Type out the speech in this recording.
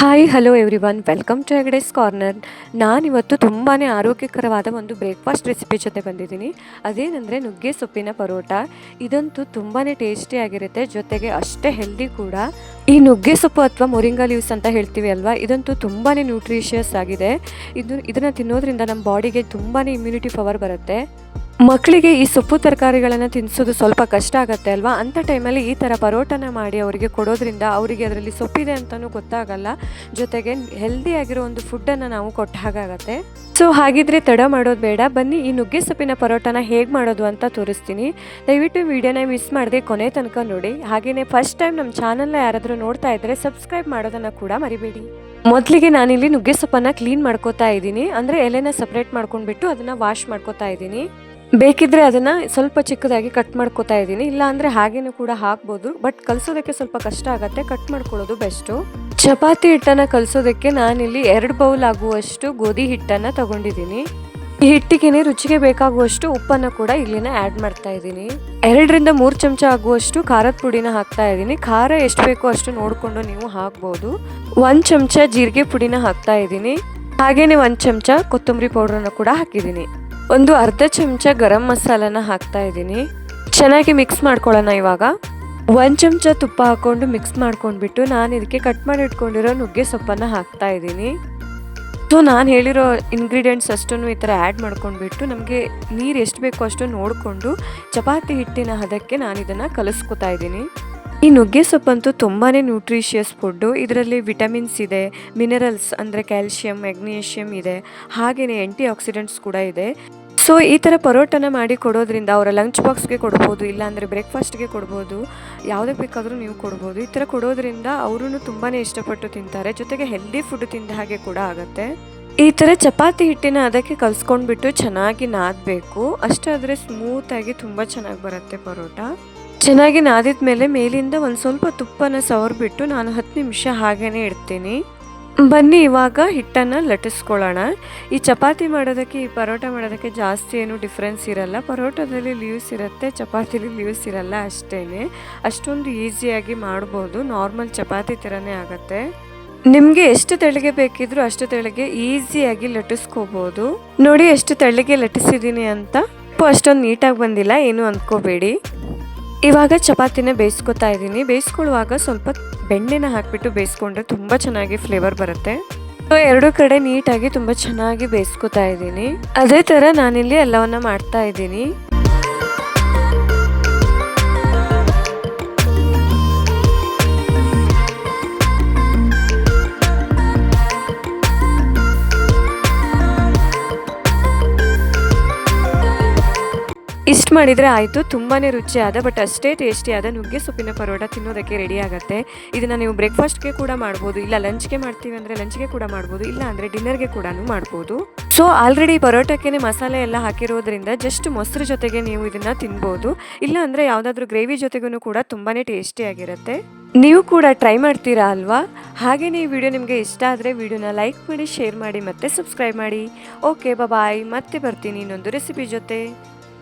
Hi hello everyone welcome to Egade's corner ನಾನಿವತ್ತು ತುಂಬಾ ಆರೋಗ್ಯಕರವಾದ ಒಂದು ಬ್ರೇಕ್ಫಾಸ್ಟ್ ರೆಸಿಪಿ ಜೊತೆ ಬಂದಿದ್ದೀನಿ. ಅದೇನೆಂದರೆ ನುಗ್ಗೆ ಸೊಪ್ಪಿನ ಪರೋಟ. ಇದಂತೂ ತುಂಬಾ ಟೇಸ್ಟಿಯಾಗಿರುತ್ತೆ ಜೊತೆಗೆ ಅಷ್ಟೇ ಹೆಲ್ದಿ ಕೂಡ. ಈ ನುಗ್ಗೆ ಸೊಪ್ಪು ಅಥವಾ ಮೊರಿಂಗಾ ಲೀವ್ಸ್ ಅಂತ ಹೇಳ್ತೀವಿ ಅಲ್ವಾ? ಇದಂತೂ ತುಂಬಾ ನ್ಯೂಟ್ರಿಷಿಯಸ್ ಆಗಿದೆ. ಇದು, ಇದನ್ನು ತಿನ್ನೋದ್ರಿಂದ ನಮ್ಮ ಬಾಡಿಗೆ ತುಂಬಾ ಇಮ್ಯುನಿಟಿ ಪವರ್ ಬರುತ್ತೆ. ಮಕ್ಕಳಿಗೆ ಈ ಸೊಪ್ಪು ತರಕಾರಿಗಳನ್ನು ತಿನ್ನಿಸೋದು ಸ್ವಲ್ಪ ಕಷ್ಟ ಆಗುತ್ತೆ ಅಲ್ವಾ? ಅಂಥ ಟೈಮಲ್ಲಿ ಈ ಥರ ಪರೋಟನ ಮಾಡಿ ಅವರಿಗೆ ಕೊಡೋದ್ರಿಂದ ಅವರಿಗೆ ಅದರಲ್ಲಿ ಸೊಪ್ಪಿದೆ ಅಂತಲೂ ಗೊತ್ತಾಗಲ್ಲ. ಜೊತೆಗೆ ಹೆಲ್ದಿ ಆಗಿರೋ ಒಂದು ಫುಡ್ಡನ್ನು ನಾವು ಕೊಟ್ಟ ಹಾಗಾಗತ್ತೆ ಸೊ ಹಾಗಿದ್ರೆ ತಡ ಮಾಡೋದು ಬೇಡ. ಬನ್ನಿ, ಈ ನುಗ್ಗೆ ಸೊಪ್ಪಿನ ಪರೋಟನ ಹೇಗೆ ಮಾಡೋದು ಅಂತ ತೋರಿಸ್ತೀನಿ. ದಯವಿಟ್ಟು ವಿಡಿಯೋನ ಮಿಸ್ ಮಾಡದೆ ಕೊನೆ ತನಕ ನೋಡಿ. ಹಾಗೆಯೇ ಫಸ್ಟ್ ಟೈಮ್ ನಮ್ಮ ಚಾನಲ್ನ ಯಾರಾದರೂ ನೋಡ್ತಾ ಇದ್ದರೆ ಸಬ್ಸ್ಕ್ರೈಬ್ ಮಾಡೋದನ್ನು ಕೂಡ ಮರಿಬೇಡಿ. ಮೊದಲಿಗೆ ನಾನಿಲ್ಲಿ ನುಗ್ಗೆ ಸೊಪ್ಪನ್ನು ಕ್ಲೀನ್ ಮಾಡ್ಕೋತಾ ಇದ್ದೀನಿ. ಅಂದರೆ ಎಲೆನ ಸಪ್ರೇಟ್ ಮಾಡ್ಕೊಂಡ್ಬಿಟ್ಟು ಅದನ್ನು ವಾಶ್ ಮಾಡ್ಕೋತಾ ಇದ್ದೀನಿ. ಬೇಕಿದ್ರೆ ಅದನ್ನ ಸ್ವಲ್ಪ ಚಿಕ್ಕದಾಗಿ ಕಟ್ ಮಾಡ್ಕೋತಾ ಇದ್ದೀನಿ. ಇಲ್ಲ ಅಂದ್ರೆ ಹಾಗೇನೂ ಕೂಡ ಹಾಕ್ಬೋದು. ಬಟ್ ಕಲ್ಸೋದಕ್ಕೆ ಸ್ವಲ್ಪ ಕಷ್ಟ ಆಗುತ್ತೆ. ಕಟ್ ಮಾಡ್ಕೊಳ್ಳೋದು ಬೆಸ್ಟು ಚಪಾತಿ ಹಿಟ್ಟನ್ನ ಕಲ್ಸೋದಕ್ಕೆ ನಾನಿಲ್ಲಿ ಎರಡು ಬೌಲ್ ಆಗುವಷ್ಟು ಗೋಧಿ ಹಿಟ್ಟನ್ನ ತಗೊಂಡಿದ್ದೀನಿ. ಈ ಹಿಟ್ಟಿಗೆ ರುಚಿಗೆ ಬೇಕಾಗುವಷ್ಟು ಉಪ್ಪನ್ನ ಕೂಡ ಇಲ್ಲಿನ ಆ್ಯಡ್ ಮಾಡ್ತಾ ಇದ್ದೀನಿ. ಎರಡರಿಂದ ಮೂರು ಚಮಚ ಆಗುವಷ್ಟು ಖಾರದ ಪುಡಿನ ಹಾಕ್ತಾ ಇದ್ದೀನಿ. ಖಾರ ಎಷ್ಟು ಬೇಕೋ ಅಷ್ಟು ನೋಡಿಕೊಂಡು ನೀವು ಹಾಕ್ಬೋದು. ಒಂದು ಚಮಚ ಜೀರಿಗೆ ಪುಡಿನ ಹಾಕ್ತಾ ಇದ್ದೀನಿ. ಹಾಗೇನೆ ಒಂದು ಚಮಚ ಕೊತ್ತಂಬರಿ ಪೌಡ್ರನ್ನು ಕೂಡ ಹಾಕಿದ್ದೀನಿ. ಒಂದು ಅರ್ಧ ಚಮಚ ಗರಂ ಮಸಾಲನ ಹಾಕ್ತಾ ಇದ್ದೀನಿ. ಚೆನ್ನಾಗಿ ಮಿಕ್ಸ್ ಮಾಡ್ಕೊಳ್ಳೋಣ ಇವಾಗ. ಒಂದು ಚಮಚ ತುಪ್ಪ ಹಾಕ್ಕೊಂಡು ಮಿಕ್ಸ್ ಮಾಡ್ಕೊಂಡ್ಬಿಟ್ಟು ನಾನು ಇದಕ್ಕೆ ಕಟ್ ಮಾಡಿ ಇಟ್ಕೊಂಡಿರೋ ನುಗ್ಗೆ ಸೊಪ್ಪನ್ನು ಹಾಕ್ತಾ ಇದ್ದೀನಿ. ಸೊ ನಾನು ಹೇಳಿರೋ ಇಂಗ್ರೀಡಿಯೆಂಟ್ಸ್ ಅಷ್ಟನ್ನು ಈ ಥರ ಆ್ಯಡ್ ಮಾಡ್ಕೊಂಡ್ಬಿಟ್ಟು ನಮಗೆ ನೀರು ಎಷ್ಟು ಬೇಕೋ ಅಷ್ಟು ನೋಡಿಕೊಂಡು ಚಪಾತಿ ಹಿಟ್ಟಿನ ಹದಕ್ಕೆ ನಾನು ಇದನ್ನು ಕಲಿಸ್ಕೊತಾ ಇದ್ದೀನಿ. ಈ ನುಗ್ಗೆ ಸೊಪ್ಪಂತೂ ತುಂಬಾ ನ್ಯೂಟ್ರಿಷಿಯಸ್ ಫುಡ್ಡು ಇದರಲ್ಲಿ ವಿಟಮಿನ್ಸ್ ಇದೆ ಮಿನರಲ್ಸ್ ಅಂದರೆ ಕ್ಯಾಲ್ಸಿಯಂ ಮೆಗ್ನೀಷಿಯಮ್ ಇದೆ ಹಾಗೆಯೇ ಆ್ಯಂಟಿ ಆಕ್ಸಿಡೆಂಟ್ಸ್ ಕೂಡ ಇದೆ. ಸೊ ಈ ಥರ ಪರೋಟನ ಮಾಡಿ ಕೊಡೋದ್ರಿಂದ ಅವರ ಲಂಚ್ ಬಾಕ್ಸ್ಗೆ ಕೊಡ್ಬೋದು, ಇಲ್ಲಾಂದರೆ ಬ್ರೇಕ್ಫಾಸ್ಟ್ಗೆ ಕೊಡ್ಬೋದು ಯಾವುದಕ್ಕೆ ಬೇಕಾದರೂ ನೀವು ಕೊಡ್ಬೋದು. ಈ ಥರ ಕೊಡೋದ್ರಿಂದ ಅವರು ತುಂಬಾ ಇಷ್ಟಪಟ್ಟು ತಿಂತಾರೆ, ಜೊತೆಗೆ ಹೆಲ್ದಿ ಫುಡ್ ತಿಂದ ಹಾಗೆ ಕೂಡ ಆಗುತ್ತೆ. ಈ ಥರ ಚಪಾತಿ ಹಿಟ್ಟಿನ ಅದಕ್ಕೆ ಕಲ್ಸ್ಕೊಂಡ್ಬಿಟ್ಟು ಚೆನ್ನಾಗಿ ನಾದಬೇಕು. ಅಷ್ಟಾದರೆ ಸ್ಮೂತಾಗಿ ತುಂಬ ಚೆನ್ನಾಗಿ ಬರುತ್ತೆ ಪರೋಟ. ಚೆನ್ನಾಗಿ ನಾದಿದ ಮೇಲೆ ಮೇಲಿಂದ ಒಂದು ಸ್ವಲ್ಪ ತುಪ್ಪನ ಸವರ್ಬಿಟ್ಟು ನಾನು ಹತ್ತು ನಿಮಿಷ ಹಾಗೇ ಇಡ್ತೀನಿ. ಬನ್ನಿ ಇವಾಗ ಹಿಟ್ಟನ್ನು ಲಟ್ಟಿಸ್ಕೊಳ್ಳೋಣ. ಈ ಚಪಾತಿ ಮಾಡೋದಕ್ಕೆ, ಈ ಪರೋಟ ಮಾಡೋದಕ್ಕೆ ಜಾಸ್ತಿ ಏನು ಡಿಫ್ರೆನ್ಸ್ ಇರಲ್ಲ. ಪರೋಟದಲ್ಲಿ ಲೀವ್ಸ್ ಇರುತ್ತೆ, ಚಪಾತಿಲಿ ಲೀವ್ಸ್ ಇರಲ್ಲ ಅಷ್ಟೇ ಅಷ್ಟೊಂದು ಈಸಿಯಾಗಿ ಮಾಡ್ಬೋದು. ನಾರ್ಮಲ್ ಚಪಾತಿ ಥರನೇ ಆಗುತ್ತೆ. ನಿಮಗೆ ಎಷ್ಟು ತೆಳ್ಳಗೆ ಬೇಕಿದ್ರು ಅಷ್ಟು ತೆಳಿಗೆ ಈಸಿಯಾಗಿ ಲಟ್ಟಿಸ್ಕೋಬೋದು. ನೋಡಿ, ಎಷ್ಟು ತೆಳ್ಳಗೆ ಲಟ್ಟಿಸಿದ್ದೀನಿ ಅಂತ. ಅಷ್ಟೊಂದು ನೀಟಾಗಿ ಬಂದಿಲ್ಲ, ಏನು ಅಂದ್ಕೋಬೇಡಿ. ಇವಾಗ ಚಪಾತಿನ ಬೇಯಿಸ್ಕೊತಾ ಇದ್ದೀನಿ. ಬೇಯಿಸ್ಕೊಳ್ಳುವಾಗ ಸ್ವಲ್ಪ ಬೆಣ್ಣೆನ ಹಾಕಿಬಿಟ್ಟು ಬೇಯಿಸ್ಕೊಂಡ್ರೆ ತುಂಬ ಚೆನ್ನಾಗಿ ಫ್ಲೇವರ್ ಬರುತ್ತೆ. ಸೊ ಎರಡು ಕಡೆ ನೀಟಾಗಿ ತುಂಬ ಚೆನ್ನಾಗಿ ಬೇಯಿಸ್ಕೊತಾ ಇದ್ದೀನಿ. ಅದೇ ಥರ ನಾನಿಲ್ಲಿ ಎಲ್ಲವನ್ನ ಮಾಡ್ತಾ ಇದ್ದೀನಿ. ಇಷ್ಟು ಮಾಡಿದರೆ ಆಯಿತು ತುಂಬಾ ರುಚಿಯಾದ ಬಟ್ ಅಷ್ಟೇ ಟೇಸ್ಟಿಯಾದ ನುಗ್ಗೆ ಸೊಪ್ಪಿನ ಪರೋಟ ತಿನ್ನೋದಕ್ಕೆ ರೆಡಿ ಆಗುತ್ತೆ. ಇದನ್ನು ನೀವು ಬ್ರೇಕ್ಫಾಸ್ಟ್ಗೆ ಕೂಡ ಮಾಡ್ಬೋದು, ಇಲ್ಲ ಲಂಚ್ಗೆ ಮಾಡ್ತೀವಿ ಅಂದರೆ ಲಂಚ್ಗೆ ಕೂಡ ಮಾಡ್ಬೋದು, ಇಲ್ಲ ಅಂದರೆ ಡಿನ್ನರ್ಗೆ ಕೂಡ ಮಾಡ್ಬೋದು. ಸೊ ಆಲ್ರೆಡಿ ಪರೋಟಕ್ಕೆ ಮಸಾಲೆ ಎಲ್ಲ ಹಾಕಿರೋದ್ರಿಂದ ಜಸ್ಟ್ ಮೊಸರು ಜೊತೆಗೆ ನೀವು ಇದನ್ನು ತಿನ್ಬೋದು, ಇಲ್ಲ ಅಂದರೆ ಯಾವುದಾದ್ರೂ ಗ್ರೇವಿ ಜೊತೆಗೂ ಕೂಡ ತುಂಬಾ ಟೇಸ್ಟಿಯಾಗಿರುತ್ತೆ ನೀವು ಕೂಡ ಟ್ರೈ ಮಾಡ್ತೀರಾ ಅಲ್ವಾ? ಹಾಗೆಯೇ ಈ ವಿಡಿಯೋ ನಿಮಗೆ ಇಷ್ಟ ಆದರೆ ವಿಡಿಯೋನ ಲೈಕ್ ಮಾಡಿ ಶೇರ್ ಮಾಡಿ ಮತ್ತು ಸಬ್ಸ್ಕ್ರೈಬ್ ಮಾಡಿ. ಓಕೆ ಬಾಯ್ ಮತ್ತೆ ಬರ್ತೀನಿ ಇನ್ನೊಂದು ರೆಸಿಪಿ ಜೊತೆ.